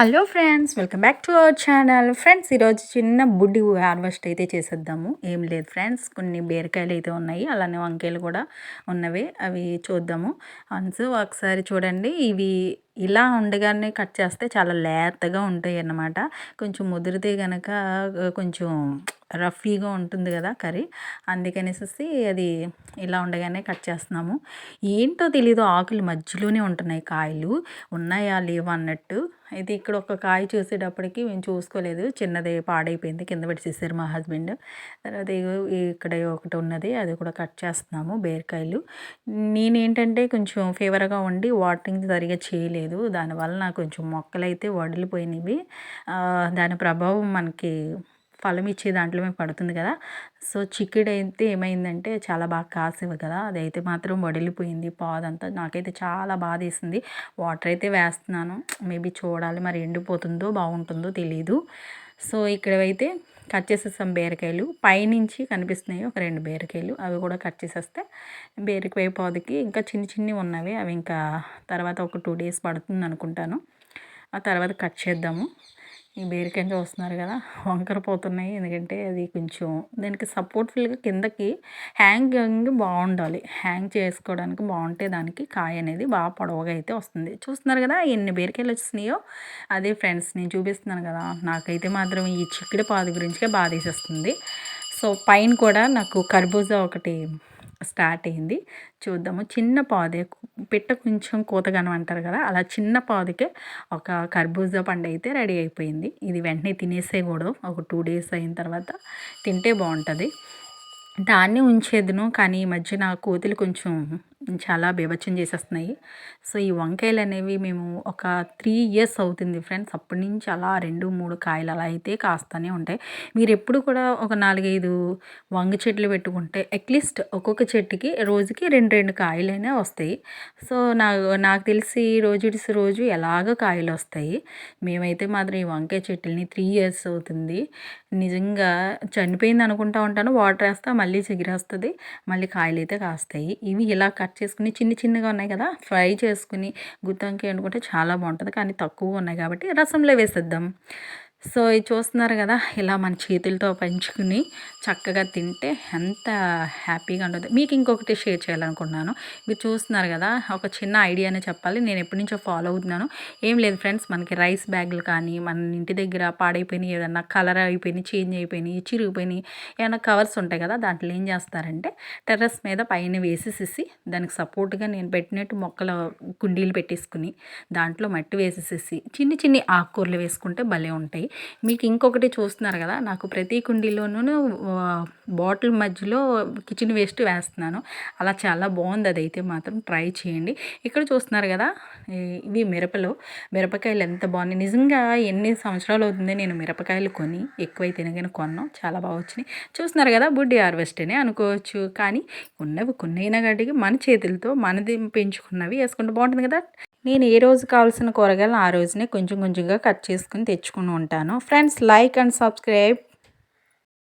Hello friends welcome back to our channel. Friends ఈరోజు చిన్న బుడ్డి హార్వెస్ట్ అయితే చేసేద్దాము. ఏం లేదు ఫ్రెండ్స్ కొన్ని బీరకాయలు అయితే ఉన్నాయి అలానే వంకాయలు కూడా ఉన్నవి అవి చూద్దాము. అన్స్ ఒకసారి చూడండి ఇవి ఇలా ఉండగానే కట్ చేస్తే చాలా లేతగా ఉంటాయి అన్నమాట కొంచెం ముదిరితే కనుక కొంచెం రఫీగా ఉంటుంది కదా కర్రీ. అందుకనేసి అది ఇలా ఉండగానే కట్ చేస్తున్నాము. ఏంటో తెలీదు ఆకులు మధ్యలోనే ఉంటున్నాయి. కాయలు ఉన్నాయా లేవా అన్నట్టు. అయితే ఇక్కడ ఒక కాయ చూసేటప్పటికి మేము చూసుకోలేదు. చిన్నది పాడైపోయింది కింద పెట్టేసేసారు మా హస్బెండ్. తర్వాత ఇక్కడ ఒకటి ఉన్నది అది కూడా కట్ చేస్తున్నాము బీరకాయలు. నేనేంటంటే కొంచెం ఫీవర్గా ఉండి వాటరింగ్ సరిగా చేయలేదు. దానివల్ల నాకు కొంచెం మొక్కలు అయితే వడిలిపోయినవి దాని ప్రభావం మనకి ఫలం ఇచ్చే దాంట్లో మేము పడుతుంది కదా. సో చిక్కుడు అయితే ఏమైందంటే చాలా బాగా కాసేవి కదా. అదైతే మాత్రం వడిలిపోయింది. పాదంతా నాకైతే చాలా బాధ వేసింది వాటర్ అయితే వేస్తున్నాను. మేబీ చూడాలి. మరి ఎండిపోతుందో బాగుంటుందో తెలీదు. సో ఇక్కడైతే కట్ చేసేసాం బీరకాయలు. పైనుంచి కనిపిస్తున్నాయి ఒక రెండు బీరకాయలు. అవి కూడా కట్ చేసేస్తే బీరకాయ పాదుకి ఇంకా చిన్న చిన్నవి ఉన్నవి. అవి ఇంకా తర్వాత ఒక టూ డేస్ పడుతుంది అనుకుంటాను ఆ తర్వాత కట్ చేద్దాము. ఈ బీరకాయ చూస్తున్నారు కదా వంకర పోతున్నాయి. ఎందుకంటే అది కొంచెం దానికి సపోర్ట్ఫుల్గా కిందకి హ్యాంగింగ్ బాగుండాలి. హ్యాంగ్ చేసుకోవడానికి బాగుంటే దానికి కాయ అనేది బాగా పొడవుగా అయితే వస్తుంది. చూస్తున్నారు కదా ఎన్ని బీరకాయలు వచ్చినాయో అదే ఫ్రెండ్స్ నేను చూపిస్తున్నాను కదా నాకైతే మాత్రం ఈ చిక్కుడు పాదు గురించే బాధేసేస్తుంది. సో పైన కూడా నాకు కర్బూజా ఒకటి స్టార్ట్ అయింది. చూద్దాము. చిన్న పాదే పిట్ట కొంచెం కూతగానం అంటారు కదా అలా చిన్న పాదుకే ఒక కర్బూజా పండు అయితే రెడీ అయిపోయింది. ఇది వెంటనే తినేసేయకూడదు. ఒక టూ డేస్ అయిన తర్వాత తింటే బాగుంటుంది. దాన్ని ఉంచేదును కానీ ఈ మధ్య నా కోతులు కొంచెం చాలా బేభత్యం చేసేస్తున్నాయి. సో ఈ వంకాయలు అనేవి మేము ఒక త్రీ ఇయర్స్ అవుతుంది ఫ్రెండ్స్. అప్పటి నుంచి అలా రెండు మూడు కాయలు అలా అయితే కాస్తూనే ఉంటాయి. మీరు ఎప్పుడు కూడా ఒక నాలుగైదు వంగ చెట్లు పెట్టుకుంటే అట్లీస్ట్ ఒక్కొక్క చెట్టుకి రోజుకి రెండు రెండు కాయలైనా వస్తాయి. సో నాకు నాకు తెలిసి రోజు రోజు ఎలాగ కాయలు వస్తాయి. మేమైతే మాత్రం ఈ వంకాయ చెట్లని త్రీ ఇయర్స్ అవుతుంది. నిజంగా చనిపోయింది అనుకుంటా ఉంటాను. వాటర్ వేస్తా మళ్ళీ చిగిరేస్తుంది మళ్ళీ కాయలు అయితే కాస్తాయి. ఇవి ఇలా కట్ చేసుకుని చిన్న చిన్నగా ఉన్నాయి కదా ఫ్రై చేసుకుని గుత్తంకి వండుకుంటే చాలా బాగుంటుంది. కానీ తక్కువ ఉన్నాయి కాబట్టి రసంలో వేసేద్దాం. సో ఇది చూస్తున్నారు కదా ఇలా మన చేతులతో పంచుకుని చక్కగా తింటే ఎంత హ్యాపీగా ఉంటుంది. మీకు ఇంకొకటి షేర్ చేయాలనుకున్నాను. మీరు చూస్తున్నారు కదా ఒక చిన్న ఐడియానే చెప్పాలి. నేను ఎప్పటి నుంచో ఫాలో అవుతున్నాను. ఏం లేదు ఫ్రెండ్స్ మనకి రైస్ బ్యాగులు కానీ మన ఇంటి దగ్గర పాడైపోయినాయి ఏదన్నా కలర్ అయిపోయినాయి చేంజ్ అయిపోయినాయి చిరిగిపోయినాయి ఏమైనా కవర్స్ ఉంటాయి కదా దాంట్లో ఏం చేస్తారంటే టెర్రస్ మీద పైన వేసేసేసి దానికి సపోర్ట్గా నేను పెట్టినట్టు మొక్కల కుండీలు పెట్టేసుకుని దాంట్లో మట్టి వేసేసేసి చిన్ని చిన్ని ఆకుకూరలు వేసుకుంటే భలే ఉంటాయి. మీకు ఇంకొకటి చూస్తున్నారు కదా నాకు ప్రతి కుండీలోనూ బాటిల్ మధ్యలో కిచెన్ వేస్ట్ వేస్తున్నాను. అలా చాలా బాగుంది అదైతే మాత్రం. ట్రై చేయండి. ఇక్కడ చూస్తున్నారు కదా ఇవి మిరపలు. మిరపకాయలు ఎంత బాగున్నాయి. నిజంగా ఎన్ని సంవత్సరాలు అవుతుంది నేను మిరపకాయలు కొని ఎక్కువై తినగానే కొన్నాం. చాలా బాగా వచ్చినాయి. చూస్తున్నారు కదా బుడ్డి హార్వెస్ట్ అని అనుకోవచ్చు. కానీ ఉన్నవి కొన్నైనా గడికి మన చేతులతో మనది పెంచుకున్నవి వేసుకుంటే బాగుంటుంది కదా. నేను ఏ రోజు కావాల్సిన కూరగాయలు ఆ రోజునే కొంచెం కొంచెంగా కట్ చేసుకుని తెచ్చుకుని ఉంటాను. Friends like and subscribe